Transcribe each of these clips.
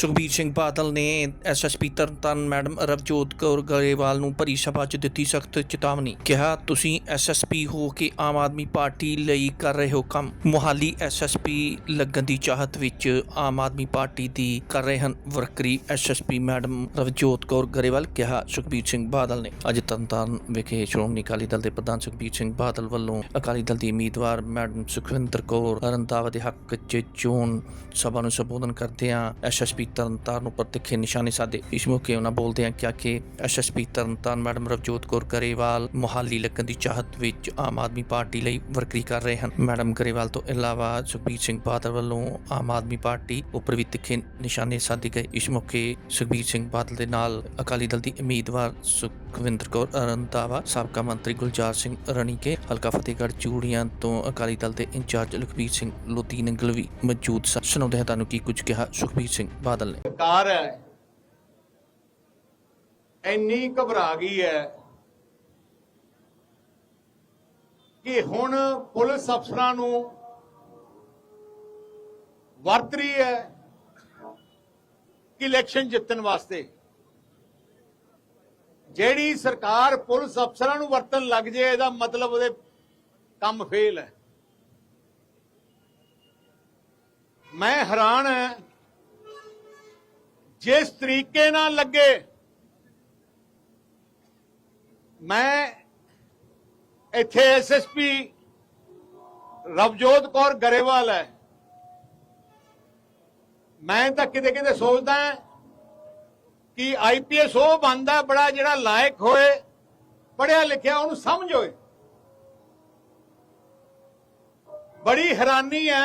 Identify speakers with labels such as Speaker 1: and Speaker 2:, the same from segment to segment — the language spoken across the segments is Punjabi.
Speaker 1: ਸੁਖਬੀਰ ਸਿੰਘ ਬਾਦਲ ਨੇ ਐਸਐਸਪੀ ਤਰਨਤਾਰਨ ਮੈਡਮ ਰਵਜੋਤ ਕੌਰ ਗਰੇਵਾਲ ਨੂੰ ਭਰੀ ਸਭਾ 'ਚ ਦਿੱਤੀ ਸਖਤ ਚੇਤਾਵਨੀ। ਕਿਹਾ, ਤੁਸੀਂ ਐਸਐਸਪੀ ਹੋ ਕੇ ਆਮ ਆਦਮੀ ਪਾਰਟੀ ਲਈ ਕਰ ਰਹੇ ਹੋ ਕੰਮ। ਮੁਹਾਲੀ ਐਸਐਸਪੀ ਲੱਗਣ ਦੀ ਚਾਹਤ ਵਿੱਚ ਆਮ ਆਦਮੀ ਪਾਰਟੀ ਦੀ ਕਰ ਰਹੇ ਹਨ ਵਰਕਰੀ ਐਸਐਸਪੀ ਮੈਡਮ ਰਵਜੋਤ ਕੌਰ ਗਰੇਵਾਲ। ਕਿਹਾ, ਸੁਖਬੀਰ ਸਿੰਘ ਬਾਦਲ ਨੇ। ਅੱਜ ਤਰਨਤਾਰਨ ਵਿਖੇ ਸ਼੍ਰੋਮਣੀ ਅਕਾਲੀ ਦਲ ਦੇ ਪ੍ਰਧਾਨ ਸੁਖਬੀਰ ਸਿੰਘ ਬਾਦਲ ਵੱਲੋਂ ਅਕਾਲੀ ਦਲ ਦੀ ਉਮੀਦਵਾਰ ਮੈਡਮ ਸੁਖਵਿੰਦਰ ਕੌਰ ਰੰਧਾਵਾ ਦੇ ਹੱਕ 'ਚ ਚੋਣ ਸਭਾ ਨੂੰ ਸੰਬੋਧਨ ਕਰਦਿਆਂ ਐਸਐਸਪੀ ਤਰਨਤਾਰਨ ਉੱਪਰ ਤਿੱਖੇ ਨਿਸ਼ਾਨੇ ਸਾਧੇ ਇਸ ਮੌਕੇ ਉਹਨਾਂ ਬੋਲਦਿਆਂ ਕਿਹਾ ਕਿ ਐਸਐਸਪੀ ਤਰਨਤਾਰਨ ਮੈਡਮ ਰਵਜੋਤ ਕੌਰ ਗਰੇਵਾਲ ਮੁਹਾਲੀ ਲੱਗਣ ਦੀ ਚਾਹਤ ਵਿੱਚ ਆਮ ਆਦਮੀ ਪਾਰਟੀ ਲਈ ਵਰਕਰੀ ਕਰ ਰਹੇ ਹਨ। ਮੈਡਮ ਗਰੇਵਾਲ ਤੋਂ ਇਲਾਵਾ ਸੁਖਬੀਰ ਸਿੰਘ ਬਾਦਲ ਵੱਲੋਂ ਆਮ ਆਦਮੀ ਪਾਰਟੀ ਉੱਪਰ ਵੀ ਤਿੱਖੇ ਨਿਸ਼ਾਨੇ ਸਾਧੇ ਗਏ। ਇਸ ਮੌਕੇ ਸੁਖਬੀਰ ਸਿੰਘ ਬਾਦਲ ਦੇ ਨਾਲ ਅਕਾਲੀ ਦਲ ਦੀ ਉਮੀਦਵਾਰ ਸੁਖਵਿੰਦਰ ਕੌਰ ਰੰਧਾਵਾ ਸਾਬਕਾ ਮੰਤਰੀ ਗੁਲਜ਼ਾਰ ਸਿੰਘ ਰਣੀਕੇ, ਹਲਕਾ ਫਤਿਹਗੜ੍ਹ ਚੂੜੀਆਂ ਤੋਂ ਅਕਾਲੀ ਦਲ ਦੇ ਇੰਚਾਰਜ ਲਖਬੀਰ ਸਿੰਘ ਲੋਧੀ ਨੰਗਲ ਵੀ ਮੌਜੂਦ ਸਨ। ਸੁਣਾਉਂਦੇ ਹਾਂ ਤੁਹਾਨੂੰ ਕੀ ਕੁਝ ਕਿਹਾ ਸੁਖਬੀਰ ਸਿੰਘ ਬਾਦਲ ਨੇ?
Speaker 2: ਸਰਕਾਰ ਹੈ। ਇੰਨੀ ਘਬਰਾ ਗਈ ਹੈ ਕਿ ਹੁਣ ਪੁਲਿਸ ਅਫਸਰਾਂ ਨੂੰ ਵਰਤ ਰਹੀ ਹੈ ਇਲੈਕਸ਼ਨ ਜਿੱਤਣ ਵਾਸਤੇ। ਜਿਹੜੀ ਸਰਕਾਰ ਪੁਲਿਸ ਅਫਸਰਾਂ ਨੂੰ ਵਰਤਣ ਲੱਗ ਜੇ, ਇਹਦਾ ਮਤਲਬ ਉਹਦੇ ਕੰਮ ਫੇਲ ਹੈ। ਮੈਂ ਹੈਰਾਨ ਹਾਂ, ਜਿਸ ਤਰੀਕੇ ਨਾਲ ਲੱਗੇ, ਮੈਂ ਇੱਥੇ ਐਸਐਸਪੀ ਰਵਜੋਤ ਕੌਰ ਗਰੇਵਾਲ ਹੈ। ਮੈਂ ਤਾਂ ਕਿਤੇ ਕਿਤੇ ਸੋਚਦਾ ਹਾਂ ਕਿ ਆਈਪੀਐਸ ਉਹ ਬੰਦਾ ਬੜਾ ਜਿਹੜਾ ਲਾਇਕ ਹੋਏ ਪੜਿਆ ਲਿਖਿਆ ਉਹਨੂੰ ਸਮਝ ਹੋਏ। ਬੜੀ ਹੈਰਾਨੀ ਹੈ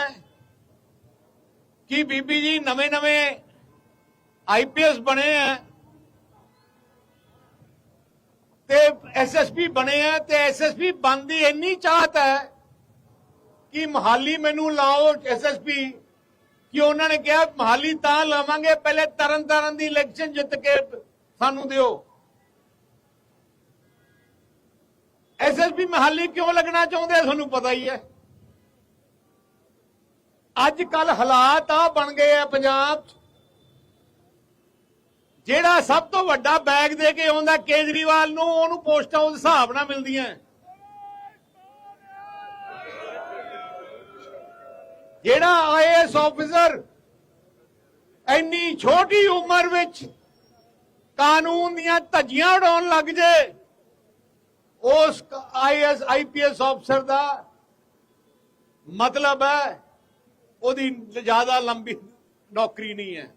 Speaker 2: ਕਿ ਬੀਬੀ ਜੀ ਨਵੇਂ ਨਵੇਂ ਆਈਪੀਐਸ ਬਣੇ ਆ ਤੇ ਐਸਐਸਪੀ ਬਣੇ ਆ ਤੇ ਐਸਐਸਪੀ ਬੰਦੀ ਇੰਨੀ ਚਾਹਤ ਹੈ ਕਿ ਮਹਾਲੀ ਮੈਨੂੰ ਲਾਓ ਐਸਐਸਪੀ ਕਿ ਉਹਨਾਂ ਨੇ ਕਿਹਾ, ਮਹਾਲੀ ਤਾਂ ਲਾਵਾਂਗੇ, ਪਹਿਲੇ ਤਰਨ ਤਾਰਨ ਦੀ ਇਲੈਕਸ਼ਨ ਜਿੱਤ ਕੇ ਸਾਨੂੰ ਦਿਓ। ਐਸਐਸਪੀ ਮਹਾਲੀ ਕਿਉਂ ਲੱਗਣਾ ਚਾਹੁੰਦੇ ਤੁਹਾਨੂੰ ਪਤਾ ਹੀ ਹੈ। ਅੱਜ ਕੱਲ ਹਾਲਾਤ ਆ ਬਣ ਗਏ ਆ ਪੰਜਾਬ 'ਚ। ਜਿਹੜਾ ਸਭ ਤੋਂ ਵੱਡਾ ਬੈਗ ਦੇ ਕੇ ਆਉਂਦਾ ਕੇਜਰੀਵਾਲ ਨੂੰ, ਉਹਨੂੰ ਪੋਸਟਾਂ ਉਸ ਹਿਸਾਬ ਨਾਲ ਮਿਲਦੀਆਂ। ਜਿਹੜਾ ਆਈਐਸ ਆਫੀਸਰ ਇੰਨੀ ਛੋਟੀ ਉਮਰ ਵਿੱਚ ਕਾਨੂੰਨ ਦੀਆਂ ਧੱਜੀਆਂ ਉਡਾਉਣ ਲੱਗ ਜੇ, ਉਸ ਆਈਐਸ ਆਈਪੀਐਸ ਅਫਸਰ ਦਾ ਮਤਲਬ ਹੈ ਉਹਦੀ ਜ਼ਿਆਦਾ ਲੰਬੀ ਨੌਕਰੀ ਨਹੀਂ ਹੈ।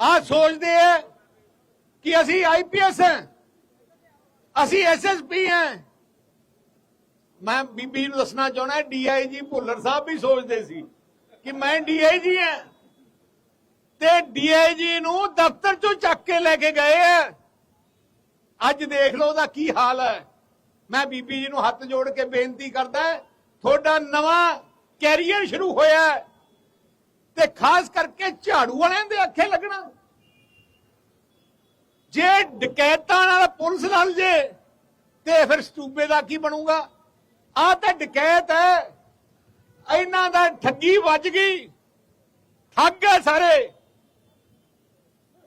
Speaker 2: ਆ ਸੋਚਦੇ ਹੈ ਕਿ ਅਸੀਂ ਆਈਪੀਐਸ ਹਾਂ, ਅਸੀਂ ਐਸਐਸਪੀ ਹਾਂ। ਮੈਂ ਬੀਬੀ ਨੂੰ ਦੱਸਣਾ ਚਾਹਣਾ ਡੀਆਈਜੀ ਭੁੱਲਰ ਸਾਹਿਬ ਵੀ ਸੋਚਦੇ ਸੀ ਕਿ ਮੈਂ ਡੀਆਈਜੀ ਹਾਂ। ਤੇ ਡੀਆਈਜੀ ਨੂੰ ਦਫ਼ਤਰ ਚੋਂ ਚੱਕ ਕੇ ਲੈ ਕੇ ਗਏ ਆ। ਅੱਜ ਦੇਖ ਲਓ ਉਹਦਾ ਕੀ ਹਾਲ ਹੈ। ਮੈਂ ਬੀਬੀ ਜੀ ਨੂੰ ਹੱਥ ਜੋੜ ਕੇ ਬੇਨਤੀ ਕਰਦਾ, ਤੁਹਾਡਾ ਨਵਾਂ ਕੈਰੀਅਰ ਸ਼ੁਰੂ ਹੋਇਆ ਤੇ ਖਾਸ ਕਰਕੇ ਝਾੜੂ ਵਾਲਿਆਂ ਦੇ ਅੱਖੇ ਲੱਗਣਾ। ਜੇ ਡਕੈਤਾਂ ਨਾਲ ਪੁਲਿਸ ਨਾਲ ਜੇ, ਤੇ ਫਿਰ ਸਟੂਬੇ ਦਾ ਕੀ ਬਣੂਗਾ? ਆ ਤਾਂ ਡਕੈਤ ਹੈ। ਇਹਨਾਂ ਦਾ ਠੱਗੀ ਵੱਜ ਗਈ। ਠੱਗ ਹੈ ਸਾਰੇ।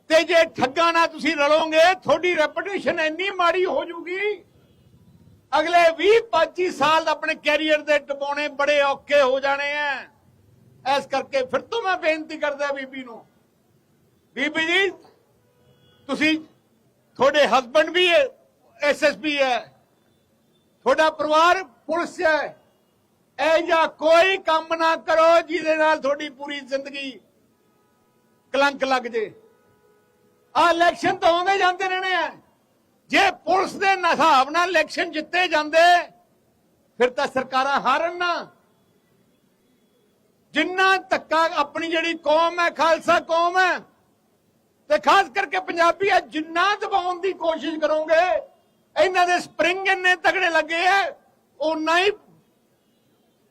Speaker 2: ਤੇ ਜੇ ਠੱਗਾਂ ਨਾਲ ਤੁਸੀਂ ਰਲੋਗੇ ਤੁਹਾਡੀ ਰੈਪੂਟੇਸ਼ਨ ਇੰਨੀ ਮਾੜੀ ਹੋ ਜੂਗੀ ਅਗਲੇ 20 25 ਸਾਲ ਆਪਣੇ ਕੈਰੀਅਰ ਦੇ ਟਪਾਉਣੇ ਬੜੇ ਔਖੇ ਹੋ ਜਾਣੇ ਆ। ਇਸ ਕਰਕੇ ਫਿਰ ਤੋਂ ਮੈਂ ਬੇਨਤੀ ਕਰਦਾ ਬੀਬੀ ਨੂੰ। ਬੀਬੀ ਜੀ, ਤੁਸੀਂ ਤੁਹਾਡੇ ਹਸਬੰਡ ਵੀ ਐਸਐਸਪੀ ਹੈ ਤੁਹਾਡਾ ਪਰਿਵਾਰ ਪੁਲਿਸ ਹੈ। ਇਹ ਜਾਂ ਕੋਈ ਕੰਮ ਨਾ ਕਰੋ ਜਿਹਦੇ ਨਾਲ ਤੁਹਾਡੀ ਪੂਰੀ ਜ਼ਿੰਦਗੀ ਕਲੰਕ ਲੱਗ ਜੇ। ਆ ਇਲੈਕਸ਼ਨ ਤਾਂ ਆਉਂਦੇ ਜਾਂਦੇ ਰਹਿਣੇ ਆ। ਜੇ ਪੁਲਿਸ ਦੇ ਹਿਸਾਬ ਨਾਲ ਇਲੈਕਸ਼ਨ ਜਿੱਤੇ ਜਾਂਦੇ, ਫਿਰ ਤਾਂ ਸਰਕਾਰਾਂ ਹਾਰਨ ਨਾ। ਜਿੰਨਾ ਧੱਕਾ ਆਪਣੀ ਜਿਹੜੀ ਕੌਮ ਹੈ, ਖਾਲਸਾ ਕੌਮ ਹੈ, ਤੇ ਖਾਸ ਕਰਕੇ ਪੰਜਾਬੀ ਹੈ, ਜਿੰਨਾ ਦਬਾਉਣ ਦੀ ਕੋਸ਼ਿਸ਼ ਕਰੋਗੇ, ਇਹਨਾਂ ਦੇ ਸਪਰਿੰਗ ਇੰਨੇ ਤਗੜੇ ਲੱਗੇ ਆ ਉਨਾ ਹੀ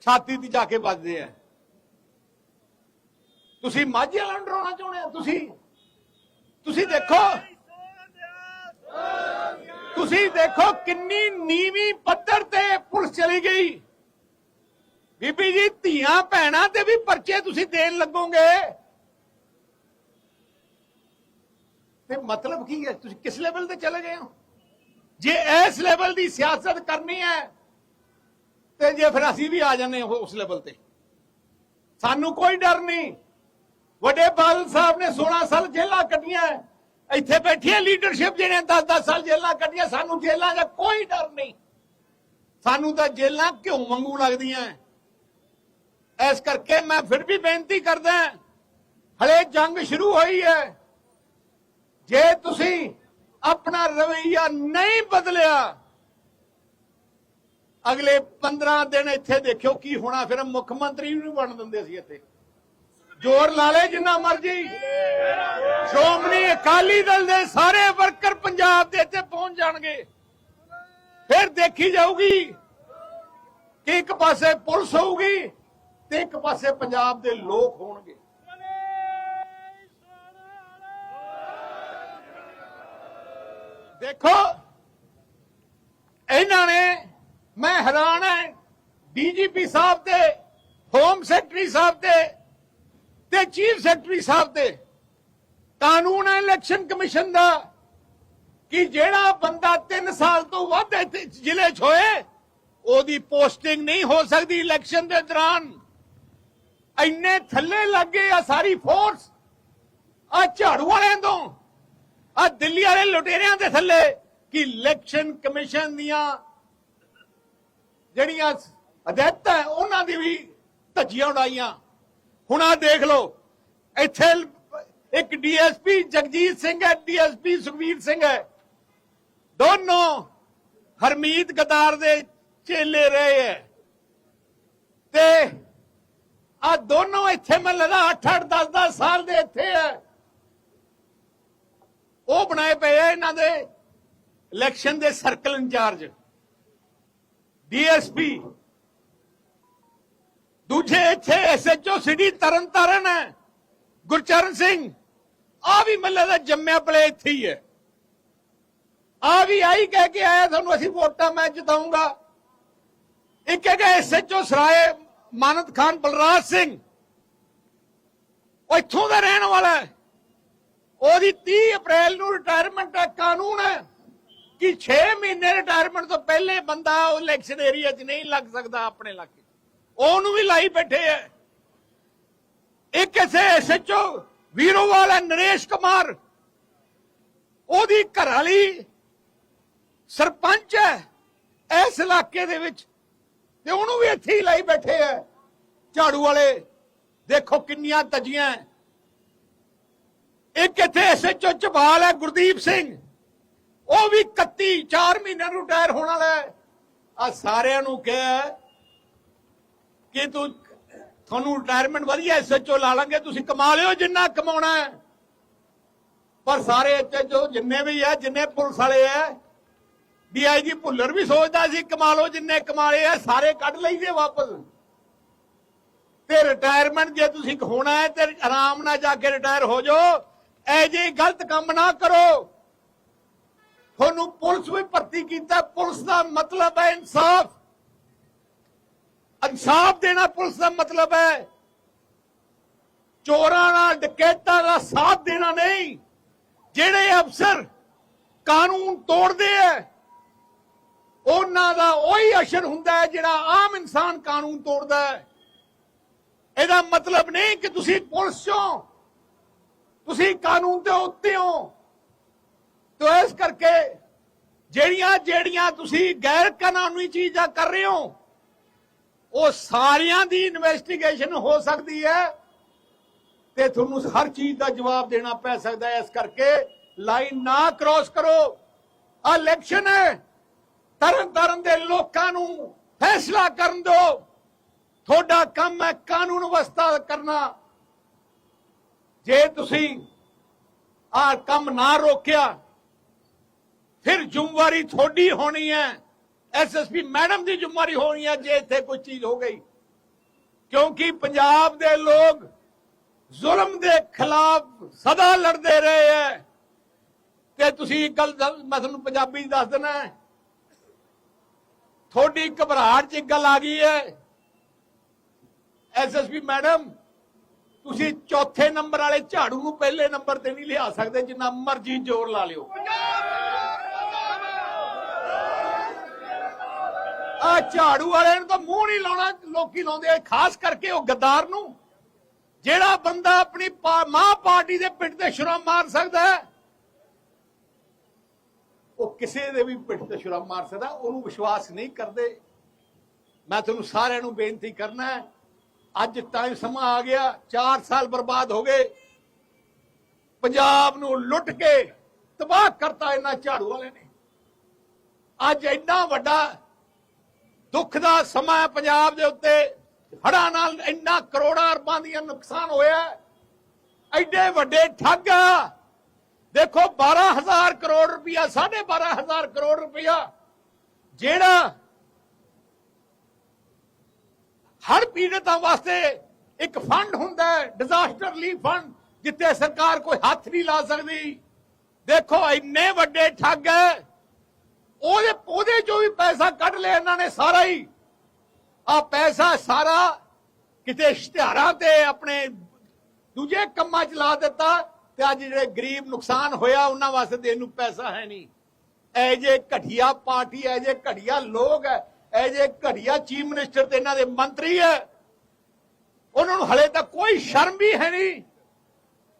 Speaker 2: ਛਾਤੀ ਤੇ ਜਾ ਕੇ ਵੱਜਦੇ ਆ। ਤੁਸੀਂ ਮਾਝੇ ਵਾਲਾ ਡਰਾਉਣਾ ਚਾਹੁੰਦੇ ਆ? ਤੁਸੀਂ ਤੁਸੀਂ ਦੇਖੋ। ਤੁਸੀਂ ਦੇਖੋ ਕਿੰਨੀ ਨੀਵੀਂ ਪੱਧਰ ਤੇ ਪੁਲਿਸ ਚਲੀ ਗਈ। ਬੀਬੀ ਜੀ, ਧੀਆਂ ਭੈਣਾਂ ਤੇ ਵੀ ਪਰਚੇ ਤੁਸੀਂ ਦੇਣ ਲੱਗੋਗੇ। ਤੇ ਮਤਲਬ ਕੀ ਹੈ? ਤੁਸੀਂ ਕਿਸ ਲੈਵਲ ਤੇ ਚਲੇ ਗਏ ਹੋ? ਜੇ ਇਸ ਲੈਵਲ ਦੀ ਸਿਆਸਤ ਕਰਨੀ ਹੈ ਤੇ ਜੇ ਫਿਰ ਅਸੀਂ ਵੀ ਆ ਜਾਂਦੇ ਹਾਂ ਉਸ ਲੈਵਲ ਤੇ। ਸਾਨੂੰ ਕੋਈ ਡਰ ਨਹੀਂ। ਵੱਡੇ ਬਾਦਲ ਸਾਹਿਬ ਨੇ 16 ਸਾਲ ਜੇਲਾਂ ਕੱਟੀਆਂ ਇੱਥੇ ਬੈਠੀ ਹੈ ਲੀਡਰਸ਼ਿਪ ਜਿਹਨੇ 10-10 ਸਾਲ ਜੇਲਾਂ ਕੱਟੀਆਂ ਸਾਨੂੰ ਜੇਲਾਂ ਦਾ ਕੋਈ ਡਰ ਨਹੀਂ। ਸਾਨੂੰ ਤਾਂ ਜੇਲਾਂ ਕਿਉਂ ਵਾਂਗੂ ਲੱਗਦੀਆਂ। ਇਸ ਕਰਕੇ ਮੈਂ ਫਿਰ ਵੀ ਬੇਨਤੀ ਕਰਦਾ ਹਲੇ ਜੰਗ ਸ਼ੁਰੂ ਹੋਈ ਹੈ। ਜੇ ਤੁਸੀਂ ਆਪਣਾ ਰਵਈਆ ਨਹੀਂ ਬਦਲਿਆ ਅਗਲੇ 15 ਦਿਨ ਇੱਥੇ ਦੇਖਿਓ ਕੀ ਹੋਣਾ, ਫਿਰ ਮੁੱਖ ਮੰਤਰੀ ਨੂੰ ਬਣ ਦਿੰਦੇ ਸੀ ਇੱਥੇ। ਜ਼ੋਰ ਲਾ ਲੈ ਜਿੰਨਾ ਮਰਜ਼ੀ। ਸ਼੍ਰੋਮਣੀ ਅਕਾਲੀ ਦਲ ਦੇ ਸਾਰੇ ਵਰਕਰ ਪੰਜਾਬ ਦੇ ਇੱਥੇ ਪਹੁੰਚ ਜਾਣਗੇ। ਫਿਰ ਦੇਖੀ ਜਾਊਗੀ ਕਿ ਇੱਕ ਪਾਸੇ ਪੁਲਿਸ ਹੋਊਗੀ ਤੇ ਇੱਕ ਪਾਸੇ ਪੰਜਾਬ ਦੇ ਲੋਕ ਹੋਣਗੇ। ਦੇਖੋ ਮੈਂ ਹੈਰਾਨ ਹਾਂ। ਡੀਜੀਪੀ ਸਾਹਿਬ ਤੇ, ਹੋਮ ਸੈਕਟਰੀ ਸਾਹਿਬ ਤੇ ਤੇ ਚੀਫ ਸੈਕਟਰੀ ਸਾਹਿਬ ਤੇ ਕਾਨੂੰਨ ਹੈ ਇਲੈਕਸ਼ਨ ਕਮਿਸ਼ਨ ਦਾ ਕਿ ਜਿਹੜਾ ਬੰਦਾ 3 ਸਾਲ ਤੋਂ ਵੱਧ ਇੱਥੇ ਜ਼ਿਲ੍ਹੇ 'ਚ ਹੋਏ, ਉਹਦੀ ਪੋਸਟਿੰਗ ਨਹੀਂ ਹੋ ਸਕਦੀ ਇਲੈਕਸ਼ਨ ਦੇ ਦੌਰਾਨ। ਇੰਨੇ ਥੱਲੇ ਲੱਗੇ ਆ ਸਾਰੀ ਫੋਰਸ, ਆ ਝਾੜੂ ਵਾਲਿਆਂ ਤੋਂ, ਆ ਦਿੱਲੀ ਵਾਲੇ ਲੁਟੇਰਿਆਂ ਦੇ ਥੱਲੇ ਕਿ ਇਲੈਕਸ਼ਨ ਕਮਿਸ਼ਨ ਦੀਆਂ ਜਿਹੜੀਆਂ ਹਦਾਇਤਾਂ ਹੈ, ਉਹਨਾਂ ਦੀ ਵੀ ਧੱਜੀਆਂ ਉਡਾਈਆਂ। ਹੁਣ ਆ ਦੇਖ ਲਓ ਇੱਥੇ ਇੱਕ ਡੀਐਸਪੀ ਜਗਜੀਤ ਸਿੰਘ ਹੈ ਡੀਐਸਪੀ ਸੁਖਵੀਰ ਸਿੰਘ ਹੈ। ਦੋਨੋਂ ਹਰਮੀਤ ਗਦਾਰ ਦੇ ਚੇਲੇ ਰਹੇ ਹੈ। ਤੇ ਆ ਦੋਨੋਂ ਇੱਥੇ ਮੈਂ ਲਗਾ 8 8 10 10 ਸਾਲ ਦੇ ਇੱਥੇ ਹੈ। ਉਹ ਬਣਾਏ ਪਏ ਆ ਇਹਨਾਂ ਦੇ ਇਲੈਕਸ਼ਨ ਦੇ ਸਰਕਲ ਇੰਚਾਰਜ। ਡੀਐਸਪੀ। ਦੂਜੇ ਇੱਥੇ ਐਸਐਚਓ ਸਿਟੀ ਤਰਨਤਾਰਨ ਹੈ। ਗੁਰਚਰਨ ਸਿੰਘ, ਆ ਵੀ ਮੱਲੇ ਦਾ ਜੰਮਿਆ ਪਲੇ ਇੱਥੇ ਹੀ ਹੈ। ਆ ਵੀ ਆਈ ਕਹਿ ਕੇ ਆਇਆ ਤੁਹਾਨੂੰ ਅਸੀਂ ਵੋਟਾਂ ਮੈਂ ਜਿਤਾਉਂਗਾ। ਇੱਕ ਹੈਗਾ ਐਸਐਚਓ ਸਰਾਏ ਮਾਨਤ ਖਾਨ ਬਲਰਾਜ ਸਿੰਘ। ਉਹ ਇੱਥੋਂ ਦਾ ਰਹਿਣ ਵਾਲਾ ਹੈ। ਉਹਦੀ 30 ਅਪ੍ਰੈਲ ਨੂੰ ਰਿਟਾਇਰਮੈਂਟ ਦਾ ਕਾਨੂੰਨ ਹੈ। ਕਿ 6 ਮਹੀਨੇ ਰਿਟਾਇਰਮੈਂਟ ਤੋਂ ਪਹਿਲੇ ਬੰਦਾ ਉਹ ਇਲੈਕਸ਼ਨ ਏਰੀਆ 'ਚ ਨਹੀਂ ਲੱਗ ਸਕਦਾ ਆਪਣੇ ਇਲਾਕੇ 'ਚ। ਉਹਨੂੰ ਵੀ ਲਾਈ ਬੈਠੇ ਐ ਇੱਕ ਐਸੇ ਐਸਐਚਓ ਵੀਰੋਵਾਲ ਹੈ, ਨਰੇਸ਼ ਕੁਮਾਰ। ਉਹਦੀ ਘਰਵਾਲੀ ਸਰਪੰਚ ਹੈ ਇਸ ਇਲਾਕੇ ਦੇ ਵਿੱਚ। ਤੇ ਉਹਨੂੰ ਵੀ ਇੱਥੇ ਹੀ ਲਾਈ ਬੈਠੇ ਐ ਝਾੜੂ ਵਾਲੇ, ਦੇਖੋ ਕਿੰਨੀਆਂ ਤਜੀਆਂ। ਹੈ। ਇੱਕ ਇੱਥੇ ਐਸਐਚਓ ਚਬਾਲ ਹੈ, ਗੁਰਦੀਪ ਸਿੰਘ। ਉਹ ਵੀ 31 4 ਮਹੀਨਿਆਂ ਨੂੰ ਰਿਟਾਇਰ ਹੋਣ ਵਾਲਾ ਹੈ। ਆ ਸਾਰਿਆਂ ਨੂੰ ਕਿਹਾ ਕਿ ਤੂੰ ਤੁਹਾਨੂੰ ਰਿਟਾਇਰਮੈਂਟ ਵਧੀਆ ਐਸਐਚਓ ਲਾ ਲਾਂਗੇ, ਤੁਸੀਂ ਕਮਾ ਲਿਓ ਜਿੰਨਾ ਕਮਾਉਣਾ ਹੈ। ਪਰ ਸਾਰੇ ਇੱਥੇ ਜਿੰਨੇ ਵੀ ਆ ਜਿੰਨੇ ਪੁਲਿਸ ਵਾਲੇ ਆ ਡੀਆਈਜੀ ਭੁੱਲਰ ਵੀ ਸੋਚਦਾ ਸੀ ਕਮਾ ਲਓ ਜਿੰਨੇ ਕਮਾ ਲਏ ਆ ਸਾਰੇ ਕੱਢ ਲਈਦੇ ਵਾਪਸ। ਤੇ ਰਿਟਾਇਰਮੈਂਟ ਜੇ ਤੁਸੀਂ ਹੋਣਾ ਹੈ ਤੇ ਆਰਾਮ ਨਾਲ ਜਾ ਕੇ ਰਿਟਾਇਰ ਹੋ ਜਾਓ ਐ ਜੇ ਗਲਤ ਕੰਮ ਨਾ ਕਰੋ। ਤੁਹਾਨੂੰ ਪੁਲਿਸ ਵੀ ਭਰਤੀ ਕੀਤਾ। ਪੁਲਿਸ ਦਾ ਮਤਲਬ ਹੈ ਇਨਸਾਫ। ਇਨਸਾਫ ਦੇਣਾ ਪੁਲਿਸ ਦਾ ਮਤਲਬ ਹੈ। ਚੋਰਾਂ ਨਾਲ ਡਕੈਤਾਂ ਦਾ ਸਾਥ ਦੇਣਾ ਨਹੀਂ। ਜਿਹੜੇ ਅਫਸਰ ਕਾਨੂੰਨ ਤੋੜਦੇ ਐ ਉਹਨਾਂ ਦਾ ਉਹੀ ਅਸਰ ਹੁੰਦਾ ਹੈ ਜਿਹੜਾ ਆਮ ਇਨਸਾਨ ਕਾਨੂੰਨ ਤੋੜਦਾ ਹੈ। ਇਹਦਾ ਮਤਲਬ ਨਹੀਂ ਕਿ ਤੁਸੀਂ ਪੁਲਿਸ ਚੋਂ, ਤੁਸੀਂ ਕਾਨੂੰਨ ਦੇ ਉੱਤੇ ਹੋ। ਤੋ ਇਸ ਕਰਕੇ ਜਿਹੜੀਆਂ ਜਿਹੜੀਆਂ ਤੁਸੀਂ ਗੈਰ ਕਾਨੂੰਨੀ ਚੀਜ਼ਾਂ ਕਰ ਰਹੇ ਹੋ, ਉਹ ਸਾਰਿਆਂ ਦੀ ਇਨਵੈਸਟੀਗੇਸ਼ਨ ਹੋ ਸਕਦੀ ਹੈ ਤੇ ਤੁਹਾਨੂੰ ਹਰ ਚੀਜ਼ ਦਾ ਜਵਾਬ ਦੇਣਾ ਪੈ ਸਕਦਾ ਹੈ। ਇਸ ਕਰਕੇ ਲਾਈਨ ਨਾ ਕ੍ਰਾਸ ਕਰੋ। ਆ ਇਲੈਕਸ਼ਨ ਹੈ। ਤਰਨ ਤਰਨ ਦੇ ਲੋਕਾਂ ਨੂੰ ਫੈਸਲਾ ਕਰਨ ਦਿਓ। ਤੁਹਾਡਾ ਕੰਮ ਹੈ ਕਾਨੂੰਨ ਵਿਵਸਥਾ ਕਰਨਾ। ਜੇ ਤੁਸੀਂ ਆ ਕੰਮ ਨਾ ਰੋਕਿਆ ਫਿਰ ਜ਼ਿੰਮੇਵਾਰੀ ਤੁਹਾਡੀ ਹੋਣੀ ਹੈ। ਐਸਐਸਪੀ ਮੈਡਮ ਦੀ ਜ਼ਿੰਮੇਵਾਰੀ ਹੋਣੀ ਹੈ ਜੇ ਇੱਥੇ ਕੋਈ ਚੀਜ਼ ਹੋ ਗਈ। ਕਿਉਂਕਿ ਪੰਜਾਬ ਦੇ ਲੋਕ ਜ਼ੁਲਮ ਦੇ ਖਿਲਾਫ ਸਦਾ ਲੜਦੇ ਰਹੇ ਹੈ ਤੇ ਤੁਸੀਂ ਇੱਕ ਗੱਲ ਮੈਂ ਤੁਹਾਨੂੰ ਪੰਜਾਬੀ 'ਚ ਦੱਸ ਦੇਣਾ ਹੈ ਤੁਹਾਡੀ ਘਬਰਾਹਟ 'ਚ ਇੱਕ ਗੱਲ ਆ ਗਈ ਹੈ ਐਸਐਸਪੀ ਮੈਡਮ, ਤੁਸੀਂ ਚੌਥੇ ਨੰਬਰ ਵਾਲੇ ਝਾੜੂ ਨੂੰ ਪਹਿਲੇ ਨੰਬਰ ਤੇ ਨਹੀਂ ਲਿਆ ਸਕਦੇ, ਜਿੰਨਾ ਮਰਜ਼ੀ ਜ਼ੋਰ ਲਾ ਲਿਓ। ਆ ਝਾੜੂ ਵਾਲਿਆਂ ਨੂੰ ਤਾਂ ਮੂੰਹ ਨਹੀਂ ਲਾਉਣਾ, ਲੋਕੀ ਲਾਉਂਦੇ ਆ। ਖਾਸ ਕਰਕੇ ਉਹ ਗੱਦਾਰ ਨੂੰ, ਜਿਹੜਾ ਬੰਦਾ ਆਪਣੀ ਮਾਂ ਪਾਰਟੀ ਦੇ ਪਿੱਠ ਤੇ ਛੁਰਾ ਮਾਰ ਸਕਦਾ ਹੈ। ਉਹ ਕਿਸੇ ਦੇ ਵੀ ਪਿੱਠ ਤੇ ਛੁਰਾ ਮਾਰ ਸਕਦਾ, ਉਹਨੂੰ ਵਿਸ਼ਵਾਸ ਨਹੀਂ ਕਰਦੇ। ਮੈਂ ਤੁਹਾਨੂੰ ਸਾਰਿਆਂ ਨੂੰ ਬੇਨਤੀ ਕਰਨਾ ਹੈ, ਅੱਜ ਟਾਈਮ ਸਮਾਂ ਆ ਗਿਆ 4 ਸਾਲ ਬਰਬਾਦ ਹੋ ਗਏ। ਪੰਜਾਬ ਨੂੰ ਲੁੱਟ ਕੇ ਤਬਾਹ ਕਰਤਾ ਇਹਨਾਂ ਝਾੜੂ ਵਾਲੇ ਨੇ। ਅੱਜ ਇੰਨਾ ਵੱਡਾ ਦੁੱਖ ਦਾ ਸਮਾਂ ਪੰਜਾਬ ਦੇ ਉੱਤੇ ਹੜਾਂ ਨਾਲ ਇੰਨਾ ਕਰੋੜਾਂ ਅਰਬਾਂ ਦੀਆਂ ਨੁਕਸਾਨ ਹੋਇਆ ਹੈ। ਐਡੇ ਵੱਡੇ ਠੱਗ ਆ। ਦੇਖੋ 12000 ਕਰੋੜ ਰੁਪਇਆ 12500 ਕਰੋੜ ਰੁਪਇਆ, ਜਿਹੜਾ ਹਰ ਪੀੜਤਾਂ ਵਾਸਤੇ ਇੱਕ ਫੰਡ ਹੁੰਦਾ ਹੈ ਡਿਜ਼ਾਸਟਰ ਰਿਲੀਫ ਫੰਡ ਜਿੱਥੇ ਸਰਕਾਰ ਕੋਈ ਹੱਥ ਨਹੀਂ ਲਾ ਸਕਦੀ ਦੇਖੋ, ਇੰਨੇ ਵੱਡੇ ਠੱਗ ਹੈ ਉਹਦੇ ਉਹਦੇ ਚੋਂ ਵੀ ਪੈਸਾ ਕੱਢ ਲਿਆ ਇਹਨਾਂ ਨੇ ਸਾਰਾ ਹੀ। ਆ ਪੈਸਾ ਸਾਰਾ ਕਿਤੇ ਇਸ਼ਤਿਹਾਰਾਂ ਤੇ ਆਪਣੇ ਦੂਜੇ ਕੰਮਾਂ 'ਚ ਲਾ ਦਿੱਤਾ ਤੇ ਅੱਜ ਜਿਹੜੇ ਗਰੀਬ ਨੁਕਸਾਨ ਹੋਇਆ, ਉਹਨਾਂ ਵਾਸਤੇ ਦੇਣ ਨੂੰ ਪੈਸਾ ਹੈ ਨਹੀਂ। ਐ ਜੇ ਘਟੀਆ ਪਾਰਟੀ ਐ ਜੇ ਘਟੀਆ ਲੋਕ ਐ ਐ ਜੇ ਘਟੀਆ ਚੀਫ ਮਿਨਿਸਟਰ ਤੇ ਇਹਨਾਂ ਦੇ ਮੰਤਰੀ ਐ ਉਹਨਾਂ ਨੂੰ ਹਲੇ ਤੱਕ ਕੋਈ ਸ਼ਰਮ ਵੀ ਹੈ ਨਹੀਂ।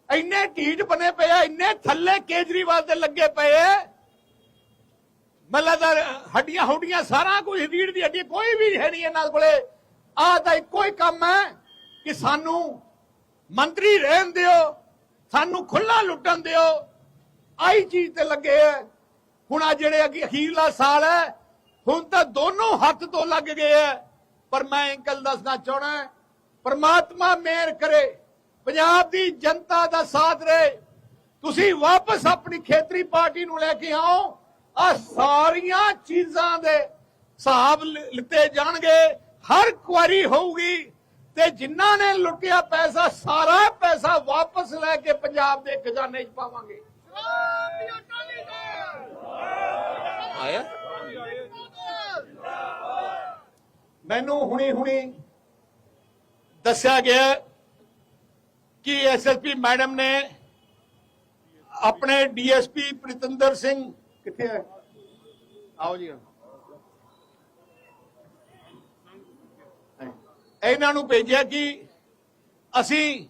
Speaker 2: ਇੰਨੇ ਢੀਠ ਬਣੇ ਪਏ ਆ, ਇੰਨੇ ਥੱਲੇ ਕੇਜਰੀਵਾਲ ਦੇ ਲੱਗੇ ਪਏ ਐ ਮੱਲਾ ਹੱਡੀਆਂ ਹੁੱਡੀਆਂ ਸਾਰਾ ਕੁਝ ਰੀੜ ਦੀ ਹੱਡੀ ਕੋਈ ਵੀ ਹੈ ਨਹੀਂ ਇਹਨਾਂ ਕੋਲੇ। ਆਹ ਤਾਂ ਇੱਕੋ ਹੀ ਕੰਮ ਹੈ ਕਿ ਸਾਨੂੰ ਮੰਤਰੀ ਰਹਿਣ ਦਿਓ, ਸਾਨੂੰ ਖੁੱਲਾ ਲੁੱਟਣ ਦਿਓ। ਆਈ ਚੀਜ਼ ਤੇ ਲੱਗੇ ਐ ਹੁਣ ਆ ਜਿਹੜੇ ਅਖੀਰਲਾ ਸਾਲ ਹੈ, ਹੁਣ ਤਾਂ ਦੋਨੋਂ ਹੱਥ ਤੋਂ ਲੱਗ ਗਏ ਐ ਪਰ ਮੈਂ ਇੱਕ ਗੱਲ ਦੱਸਣਾ ਚਾਹਣਾ ਪਰਮਾਤਮਾ ਪ੍ਰਮਾਤਮਾ ਮਿਹਰ ਕਰੇ, ਪੰਜਾਬ ਦੀ ਜਨਤਾ ਦਾ ਸਾਥ ਰਹੇ। ਤੁਸੀਂ ਵਾਪਸ ਆਪਣੀ ਖੇਤਰੀ ਪਾਰਟੀ ਨੂੰ ਲੈ ਕੇ ਆਓ ਆ ਸਾਰੀਆਂ ਚੀਜ਼ਾਂ ਦੇ ਹਿਸਾਬ ਲਿੱਤੇ ਜਾਣਗੇ। ਹਰ ਕੁਆਰੀ ਹੋਊਗੀ ਤੇ ਜਿਨ੍ਹਾਂ ਨੇ ਲੁੱਟਿਆ ਪੈਸਾ, ਸਾਰਾ ਪੈਸਾ ਵਾਪਸ ਲੈ ਕੇ ਪੰਜਾਬ ਦੇ ਖਜ਼ਾਨੇ 'ਚ ਪਾਵਾਂਗੇ। ਆਇਆ? ਮੈਨੂੰ ਹੁਣੀ ਹੁਣੀ ਦੱਸਿਆ ਗਿਆ ਕਿ ਐਸਐਸਪੀ ਮੈਡਮ ਨੇ ਆਪਣੇ ਡੀਐਸਪੀ ਪ੍ਰਿਤੰਦਰ ਸਿੰਘ ਕਿੱਥੇ ਹੈ ਆਓ ਜੀ। ਇਹਨਾਂ ਨੂੰ ਭੇਜਿਆ ਕਿ ਅਸੀਂ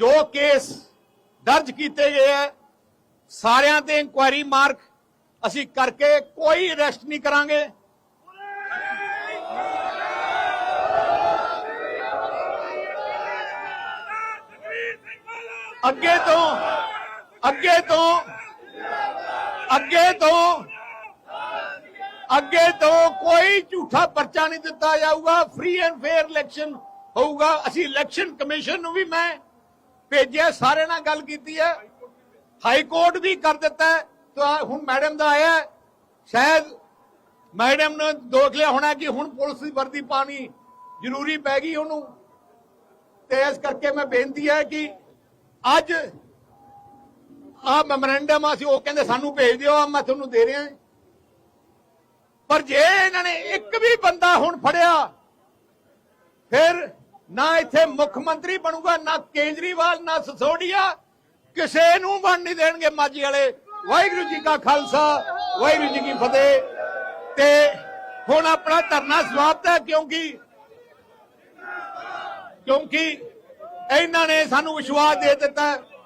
Speaker 2: ਜੋ ਕੇਸ ਦਰਜ ਕੀਤੇ ਗਏ ਹੈ ਸਾਰਿਆਂ ਤੇ ਇਨਕੁਆਇਰੀ ਮਾਰਕ ਅਸੀਂ ਕਰਕੇ ਕੋਈ ਅਰੈਸਟ ਨਹੀਂ ਕਰਾਂਗੇ। ਅੱਗੇ ਤੋਂ ਅੱਗੇ ਤੋਂ ਅੱਗੇ ਤੋਂ ਅੱਗੇ ਤੋਂ ਕੋਈ ਝੂਠਾ ਪਰਚਾ ਨਹੀਂ ਦਿੱਤਾ ਜਾਊਗਾ। ਫ੍ਰੀ ਐਂਡ ਫੇਅਰ ਇਲੈਕਸ਼ਨ ਹੋਊਗਾ। ਅਸੀਂ ਇਲੈਕਸ਼ਨ ਕਮਿਸ਼ਨ ਨੂੰ ਵੀ ਮੈਂ ਭੇਜਿਆ, ਸਾਰੇ ਨਾਲ ਗੱਲ ਕੀਤੀ ਹੈ। ਹਾਈ ਕੋਰਟ ਵੀ ਕਰ ਦਿੱਤਾ ਤਾਂ ਹੁਣ ਮੈਡਮ ਦਾ ਆਇਆ ਸ਼ਾਇਦ ਮੈਡਮ ਨੇ ਦੇਖ ਲਿਆ ਹੋਣਾ ਕਿ ਹੁਣ ਪੁਲਿਸ ਦੀ ਵਰਦੀ ਪਾਣੀ ਜ਼ਰੂਰੀ ਪੈ ਗਈ ਉਹਨੂੰ। ਤੇ ਇਸ ਕਰਕੇ ਮੈਂ ਬੇਨਤੀ ਹੈ ਕਿ ਅੱਜ ਆ ਮੈਮੋਰੈਂਡਮ ਅਸੀਂ ਉਹ ਕਹਿੰਦੇ ਸਾਨੂੰ ਭੇਜ ਦਿਓ, ਆ ਮੈਂ ਤੁਹਾਨੂੰ ਦੇ ਰਿਹਾ। ਪਰ ਜੇ ਇਹਨਾਂ ਨੇ ਇੱਕ ਵੀ ਬੰਦਾ ਹੁਣ ਫੜਿਆ, ਫਿਰ ਨਾ ਇੱਥੇ ਮੁੱਖ ਮੰਤਰੀ ਬਣੂਗਾ, ਨਾ ਕੇਜਰੀਵਾਲ, ਨਾ ਸਸੋਡੀਆ। ਕਿਸੇ ਨੂੰ ਬਣ ਨਹੀਂ ਦੇਣਗੇ ਮਾਝੀ ਵਾਲੇ। ਵਾਹਿਗੁਰੂ ਜੀ ਕਾ ਖਾਲਸਾ, ਵਾਹਿਗੁਰੂ ਜੀ ਕੀ ਫਤਿਹ। ਤੇ ਹੁਣ ਆਪਣਾ ਧਰਨਾ ਸਮਾਪਤ ਹੈ, ਕਿਉਂਕਿ ਕਿਉਂਕਿ ਇਹਨਾਂ ਨੇ ਸਾਨੂੰ ਵਿਸ਼ਵਾਸ ਦੇ ਦਿੱਤਾ।